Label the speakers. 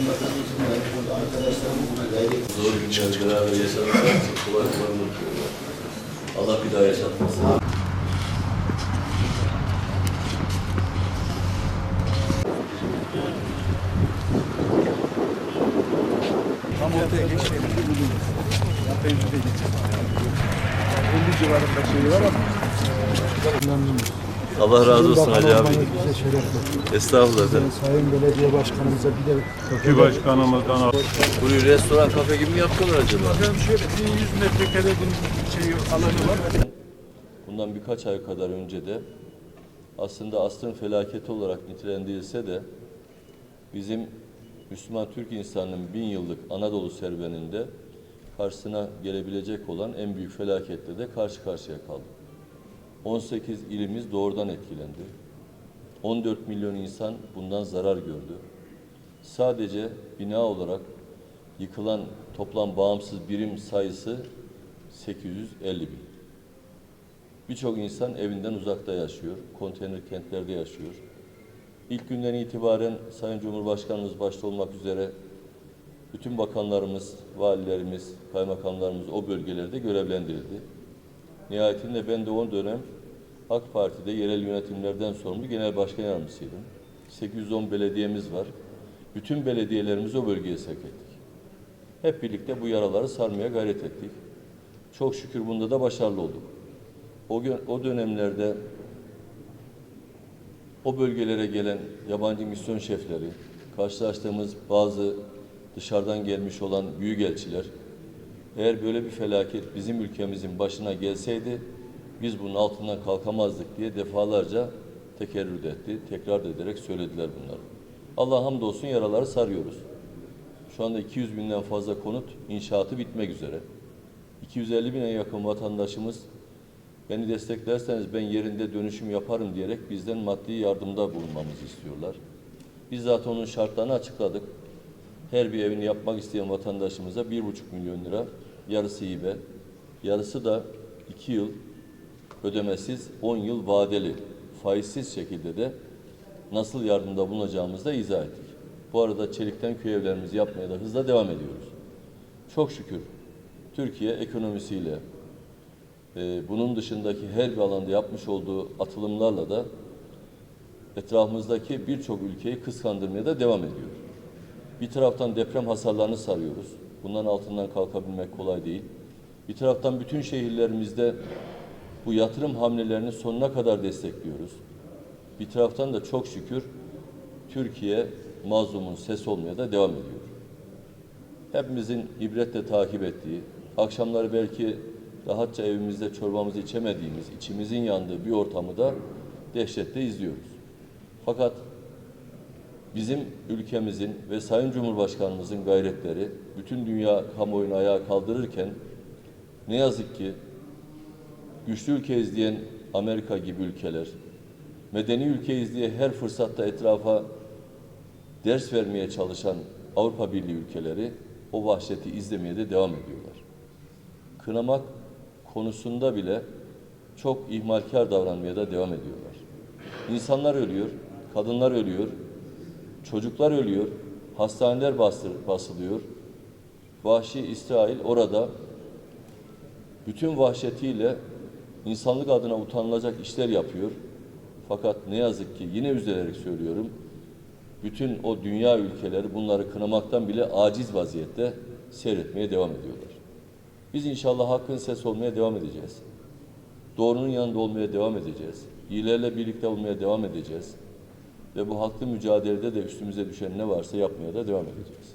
Speaker 1: Zor günler beraber yaşadılar. Kolay kolay unutuyorlar. Allah bir daha yaşatmasın.
Speaker 2: Tam ortaya geçmeyelim. Ben şuraya geçeceğim. 50 civarında şey var ama. Memnunum.
Speaker 1: Allah razı olsun Ali abi. Estağfurullah efendim.
Speaker 2: Sayın Belediye Başkanımıza bir de
Speaker 3: Köprü başkanımızdan al.
Speaker 1: Burayı restoran, kafe gibi mi yaptılar acaba?
Speaker 2: Efendim şöyle bir 100 metrekare bir şey alanı var.
Speaker 1: Bundan birkaç ay kadar önce de aslında asrın felaketi olarak nitelendirilse de bizim Müslüman Türk insanının bin yıllık Anadolu serüveninde karşısına gelebilecek olan en büyük felaketle de karşı karşıya kaldık. 18 ilimiz doğrudan etkilendi. 14 milyon insan bundan zarar gördü. Sadece bina olarak yıkılan toplam bağımsız birim sayısı 850 bin. Birçok insan evinden uzakta yaşıyor, konteyner kentlerde yaşıyor. İlk günden itibaren Sayın Cumhurbaşkanımız başta olmak üzere bütün bakanlarımız, valilerimiz, kaymakamlarımız o bölgelerde görevlendirildi. Nihayetinde ben de o dönem AK Parti'de yerel yönetimlerden sorumlu genel başkan yardımcısıydım. 810 belediyemiz var. Bütün belediyelerimizi o bölgeye sevk ettik. Hep birlikte bu yaraları sarmaya gayret ettik. Çok şükür bunda da başarılı olduk. O, o dönemlerde o bölgelere gelen yabancı misyon şefleri, karşılaştığımız bazı dışarıdan gelmiş olan büyükelçiler, eğer böyle bir felaket bizim ülkemizin başına gelseydi, biz bunun altından kalkamazdık diye defalarca tekerrür etti, tekrar ederek söylediler bunları. Allah hamdolsun yaraları sarıyoruz. Şu anda 200 binden fazla konut inşaatı bitmek üzere. 250 bine yakın vatandaşımız beni desteklerseniz ben yerinde dönüşüm yaparım diyerek bizden maddi yardımda bulunmamızı istiyorlar. Biz zaten onun şartlarını açıkladık. Her bir evini yapmak isteyen vatandaşımıza bir buçuk milyon lira, yarısı hibe, yarısı da iki yıl ödemesiz, 10 yıl vadeli, faizsiz şekilde de nasıl yardımda bulunacağımızı da izah ettik. Bu arada çelikten köy evlerimizi yapmaya da hızla devam ediyoruz. Çok şükür Türkiye ekonomisiyle, e, bunun dışındaki her bir alanda yapmış olduğu atılımlarla da etrafımızdaki birçok ülkeyi kıskandırmaya da devam ediyor. Bir taraftan deprem hasarlarını sarıyoruz. Bundan altından kalkabilmek kolay değil. Bir taraftan bütün şehirlerimizde bu yatırım hamlelerini sonuna kadar destekliyoruz. Bir taraftan da çok şükür Türkiye mazlumun ses olmaya da devam ediyor. Hepimizin ibretle takip ettiği, akşamları belki rahatça evimizde çorbamızı içemediğimiz, içimizin yandığı bir ortamı da dehşetle izliyoruz. Fakat bizim ülkemizin ve Sayın Cumhurbaşkanımızın gayretleri bütün dünya kamuoyunu ayağa kaldırırken ne yazık ki güçlü ülkeyiz diyen Amerika gibi ülkeler, medeni ülkeyiz diye her fırsatta etrafa ders vermeye çalışan Avrupa Birliği ülkeleri o vahşeti izlemeye de devam ediyorlar. Kınamak konusunda bile çok ihmalkar davranmaya da devam ediyorlar. İnsanlar ölüyor, kadınlar ölüyor, çocuklar ölüyor, hastaneler bastır, basılıyor. Vahşi İsrail orada bütün vahşetiyle insanlık adına utanılacak işler yapıyor. Fakat ne yazık ki yine üzülerek söylüyorum, bütün o dünya ülkeleri bunları kınamaktan bile aciz vaziyette seyretmeye devam ediyorlar. Biz inşallah hakkın ses olmaya devam edeceğiz. Doğrunun yanında olmaya devam edeceğiz. İyilerle birlikte olmaya devam edeceğiz ve bu halklı mücadelede de üstümüze düşen ne varsa yapmaya da devam edeceğiz.